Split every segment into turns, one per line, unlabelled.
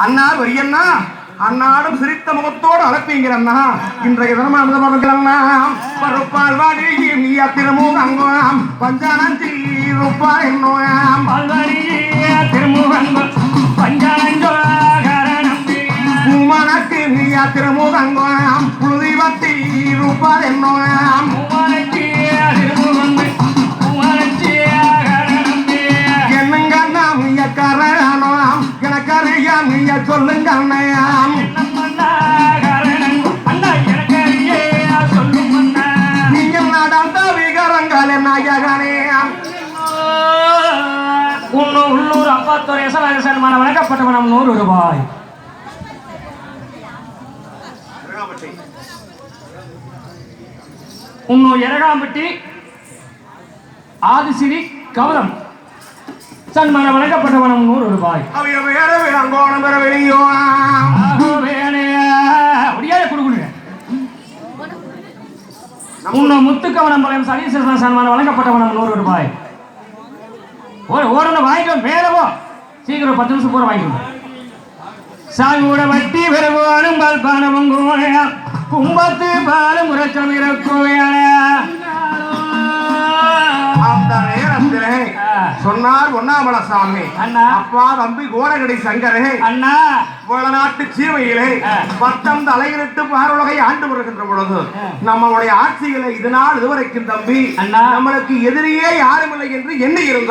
அண்ணா. வரியண்ணா அன்னாடும் சிரித்த முகத்தோடு அழைப்பீங்கிற அண்ணா. இன்றைய தினமானது பருப்பால் வாடி நீயா திருமுகம் பஞ்சானந்தி ரூபாய் என்னோயாம்
பல்வழியே திருமுகங்கள் பஞ்சாலஞ்சோ கரணம்பி
பூமனக்கு நீயா திருமுகம் புழுதி வத்தி ரூபாய் என்னோயாம்
சொல்லும் அண்ணா
நீங்கள் நடந்த விகரங்கள் நாயகனேயாம்
உன்னு உள்ளூர் அப்பாத்துறை சன்மான வழங்கப்பட்டவனம் நூறு ரூபாய். உன்னு எரகாம்பட்டி ஆதிசிரி கவலம். சன்மான வழங்கப்பட்டவனம் நூறு ரூபாய்
அவைய வேற விளங்கோணம் பெற வெளியோ.
முடியாத கொடுக்குங்க உன்னை முத்துக்கவனம் பாளையம் சனீஸ்வரன் சன்மானம் வழங்கப்பட்டவனம் நூறு ரூபாய் ஒரு ஓடணும் வாங்கிக்கோ மேல போ. சீக்கிரம் பத்து நிமிஷம் போற வாங்கிக்கோ. சாமியோட வட்டி பெருவானும் பல்பானமும் குமனையா கும்பத்து பாலும் உரச்சம் இறக்குவையான
சொன்னார் ஒன்னாமல சாமி
அண்ணா.
அப்பா தம்பி கோரகடி சங்கரே
அண்ணா
வளநாட்டு சீமையிலே. பட்டம் தலையிலிட்டு பாருலகை ஆண்டு வருகின்ற பொழுது. நம்மளுடைய ஆட்சியில இது நாள் இதுவரைக்கும் தம்பி. நம்மளுக்கு எதிரியே யாரும் இல்லை என்று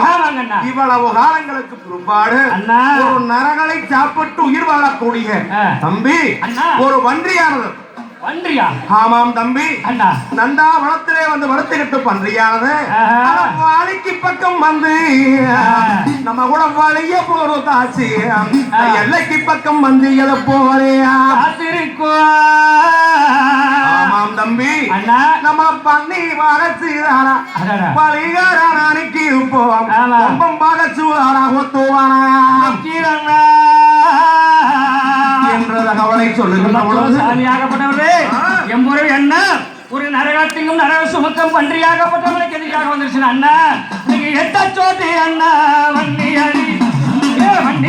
ஆமாங்க அண்ணா
இவ்வளவு காலங்களுக்கு பிற்பாடு
அண்ணா.
ஒரு நரகளை சாப்பிட்டு உயிர் வாழக்கூடிய. தம்பி
அண்ணா.
ஒரு வன்றியானது
வன்றியா
ஆமாம் தம்பி.
அண்ணா.
நந்தா வளத்திலே வந்து வளர்த்துக்கிட்டு பன்றியானது. வாளிக்கு பக்கம் வந்து நம்ம கூட வளைய போறோம் தாச்சு எல்லைக்கு பக்கம் வந்து எதை போறியா ஆமாம் தம்பி. நம்ம பண்ணி வளர்ச்சுதானா. பலிகாரான அன்னைக்கு போவோம். ரொம்ப ஒத்துவானா? தகவலை சொல்லுகின்ற பொழுது
சாமியாகப்பட்டவரே
ஆ.
எம்பொரு என்ன? ஒரு நரகத்திங்கும் நரக சுமக்கம் பன்றியாகப்பட்டவனுக்கு எதிராக வந்துருச்சு அண்ணா. நீங்க எட்ட சோட்டி அண்ணா வண்டி அடி. வண்டி